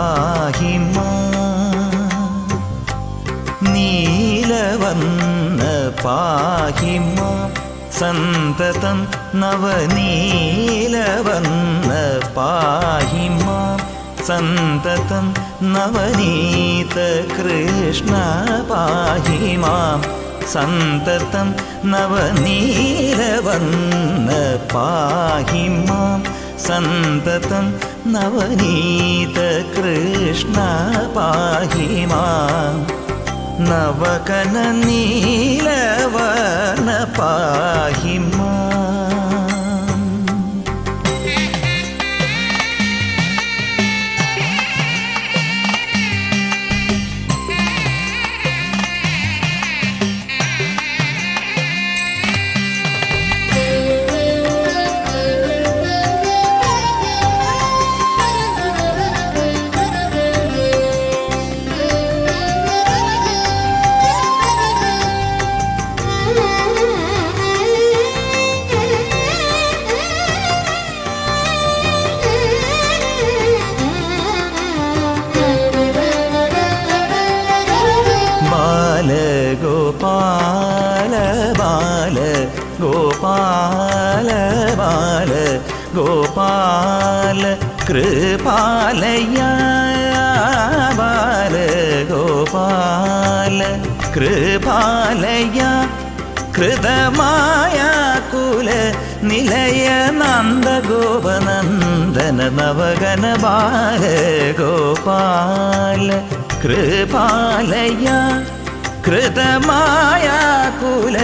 പാഹിമ നീലവന്ന പാഹിമ. സന്തതം നവനീലവന്ന പാഹിമ. സന്തതം നവനീത കൃഷ്ണ പാഹിമാം. സന്തതം നവനീലവന്ന പാഹിമാം. സന്തതം നവനീത കൃഷ്ണ പാഹി നവകന നീലവന പാഹി ഗോപാല ബാല ഗോപാല കൃപാലയ ബാല ഗോപാല കൃപാലയ കൃതമായ കുല നിലയ നന്ദ ഗോപനന്ദന നവഗന ബാല ഗോപാല കൃപാലയ കൃതമായ കുല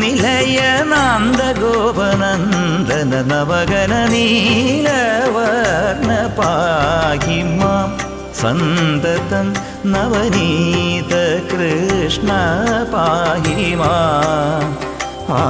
നിലയ നന്ദഗോപനന്ദന നവഗന നീലവർണ പാഹി മാം സന്തതം നവനീത കൃഷ്ണ പാഹിമാ ആ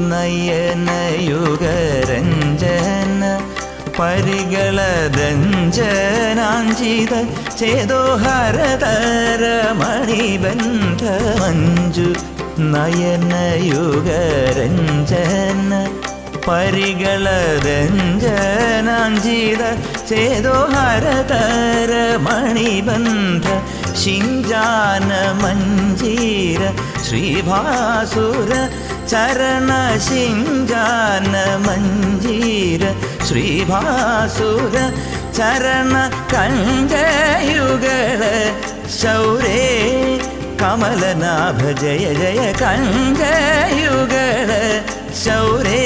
നയനയുഗരഞ്ജന പരികളദഞ്ജനാഞ്ചിത ചേതോഹരതര മണിബന്ധ മഞ്ജു നയനയുഗരഞ്ജന പരികളദഞ്ജനാഞ്ചിത ചേതോഹരതര മണിബന്ധ ശിഞ്ചാന മഞ്ജീര ശ്രീഭാസുര ചരണ ശിംഗാന മഞ്ജീര ശ്രീഭാസുര ചരണ കഞ്ചയുഗള ശൗരേ കമലനാഭ ജയ ജയ കഞ്ചയുഗള ശൗരേ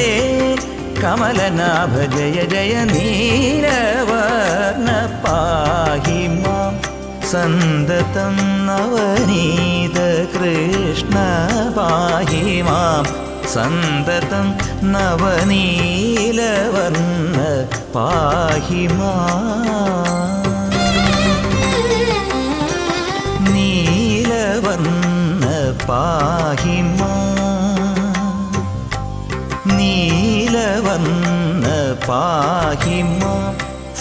കമലനാഭ ജയ ജയ നീലവർണ പാഹി സന്തതം നവനീത കൃഷ്ണ പാഹി മാം സന്തതം നവനീലവർണ വന്ന മാം നീലവർണ പാഹി മാം നീലവർണ പാഹി മാം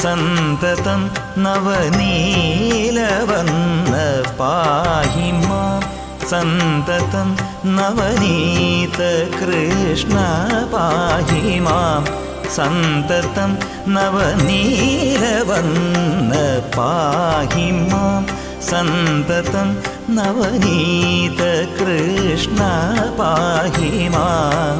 സന്തതം നവനീലവർണ പാഹി മാം സന്തതം നവനീത കൃഷ്ണ പാഹി മാം സന്തതം നവനീലവർണ പാഹി മാം സന്തതം നവനീത കൃഷ്ണ പാഹി മാം